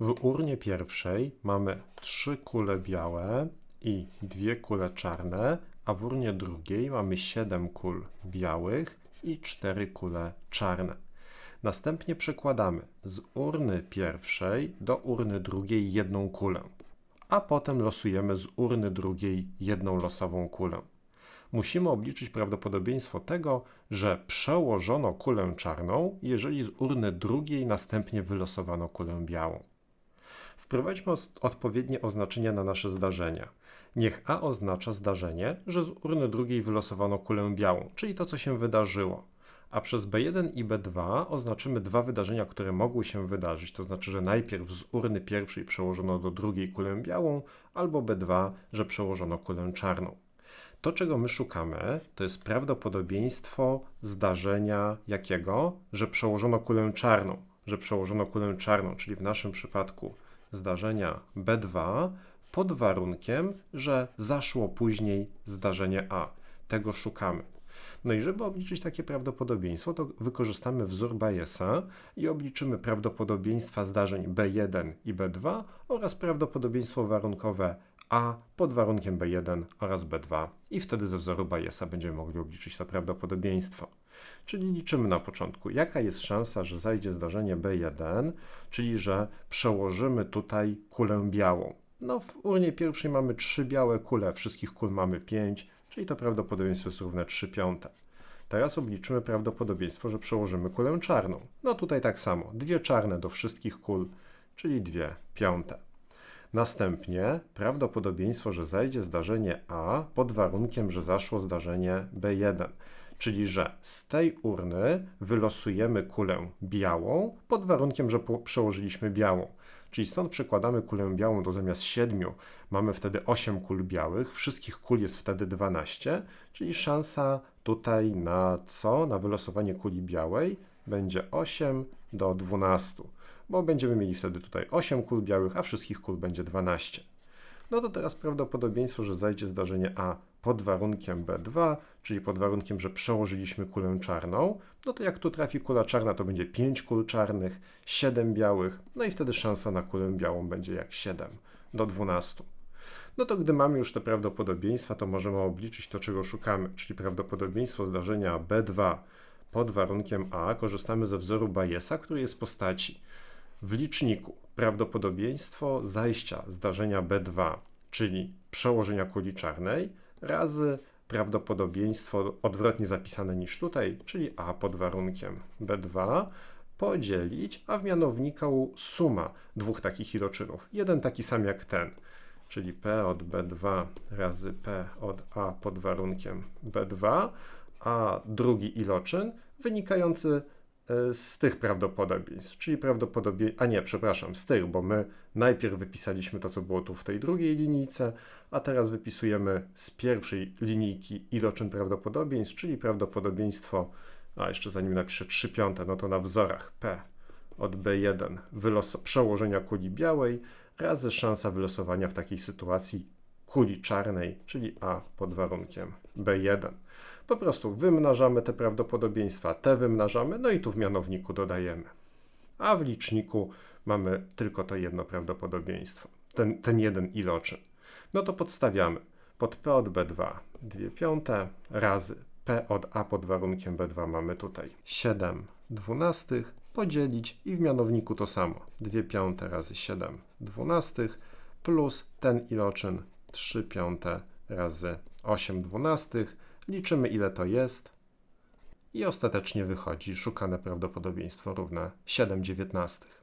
W urnie pierwszej mamy trzy kule białe i dwie kule czarne, a w urnie drugiej mamy siedem kul białych i cztery kule czarne. Następnie przekładamy z urny pierwszej do urny drugiej jedną kulę, a potem losujemy z urny drugiej jedną losową kulę. Musimy obliczyć prawdopodobieństwo tego, że przełożono kulę czarną, jeżeli z urny drugiej następnie wylosowano kulę białą. Wprowadźmy odpowiednie oznaczenia na nasze zdarzenia. Niech A oznacza zdarzenie, że z urny drugiej wylosowano kulę białą, czyli to, co się wydarzyło. A przez B1 i B2 oznaczymy dwa wydarzenia, które mogły się wydarzyć, to znaczy, że najpierw z urny pierwszej przełożono do drugiej kulę białą, albo B2, że przełożono kulę czarną. To, czego my szukamy, to jest prawdopodobieństwo zdarzenia jakiego, że przełożono kulę czarną, że przełożono kulę czarną, czyli w naszym przypadku zdarzenia B2 pod warunkiem, że zaszło później zdarzenie A. Tego szukamy. No i żeby obliczyć takie prawdopodobieństwo, to wykorzystamy wzór Bayesa i obliczymy prawdopodobieństwa zdarzeń B1 i B2 oraz prawdopodobieństwo warunkowe A pod warunkiem B1 oraz B2 i wtedy ze wzoru Bayesa będziemy mogli obliczyć to prawdopodobieństwo. Czyli liczymy na początku, jaka jest szansa, że zajdzie zdarzenie B1, czyli że przełożymy tutaj kulę białą. No w urnie pierwszej mamy trzy białe kule, wszystkich kul mamy 5, czyli to prawdopodobieństwo jest równe 3 piąte. Teraz obliczymy prawdopodobieństwo, że przełożymy kulę czarną. No tutaj tak samo, dwie czarne do wszystkich kul, czyli 2 piąte. Następnie prawdopodobieństwo, że zajdzie zdarzenie A pod warunkiem, że zaszło zdarzenie B1, czyli że z tej urny wylosujemy kulę białą pod warunkiem, że przełożyliśmy białą. Czyli stąd przekładamy kulę białą do zamiast 7 mamy wtedy 8 kul białych, wszystkich kul jest wtedy 12, czyli szansa tutaj na co? Na wylosowanie kuli białej będzie 8 do 12, bo będziemy mieli wtedy tutaj 8 kul białych, a wszystkich kul będzie 12. No to teraz prawdopodobieństwo, że zajdzie zdarzenie A pod warunkiem B2, czyli pod warunkiem, że przełożyliśmy kulę czarną, no to jak tu trafi kula czarna, to będzie 5 kul czarnych, 7 białych, no i wtedy szansa na kulę białą będzie jak 7 do 12. No to gdy mamy już te prawdopodobieństwa, to możemy obliczyć to, czego szukamy, czyli prawdopodobieństwo zdarzenia B2 pod warunkiem A. Korzystamy ze wzoru Bayesa, który jest w postaci w liczniku prawdopodobieństwo zajścia zdarzenia B2, czyli przełożenia kuli czarnej, razy prawdopodobieństwo odwrotnie zapisane niż tutaj, czyli A pod warunkiem B2, podzielić, a w mianowniku suma dwóch takich iloczynów. Jeden taki sam jak ten, czyli P od B2 razy P od A pod warunkiem B2, a drugi iloczyn wynikający z tych prawdopodobieństw, czyli prawdopodobie, a nie, przepraszam, z tych, bo my najpierw wypisaliśmy to, co było tu w tej drugiej linijce, a teraz wypisujemy z pierwszej linijki iloczyn prawdopodobieństw, czyli prawdopodobieństwo, a jeszcze zanim napiszę 3 piąte, no to na wzorach P od B1 wylos- przełożenia kuli białej razy szansa wylosowania w takiej sytuacji kuli czarnej, czyli A pod warunkiem B1. Po prostu wymnażamy te prawdopodobieństwa, te wymnażamy, no i tu w mianowniku dodajemy. A w liczniku mamy tylko to jedno prawdopodobieństwo, ten, ten jeden iloczyn. No to podstawiamy pod P od B2 2 piąte razy P od A pod warunkiem B2 mamy tutaj 7 dwunastych podzielić i w mianowniku to samo 2 piąte razy 7 dwunastych plus ten iloczyn 3 piąte razy 8 dwunastych. Liczymy ile to jest i ostatecznie wychodzi szukane prawdopodobieństwo równe 7 dziewiętnastych.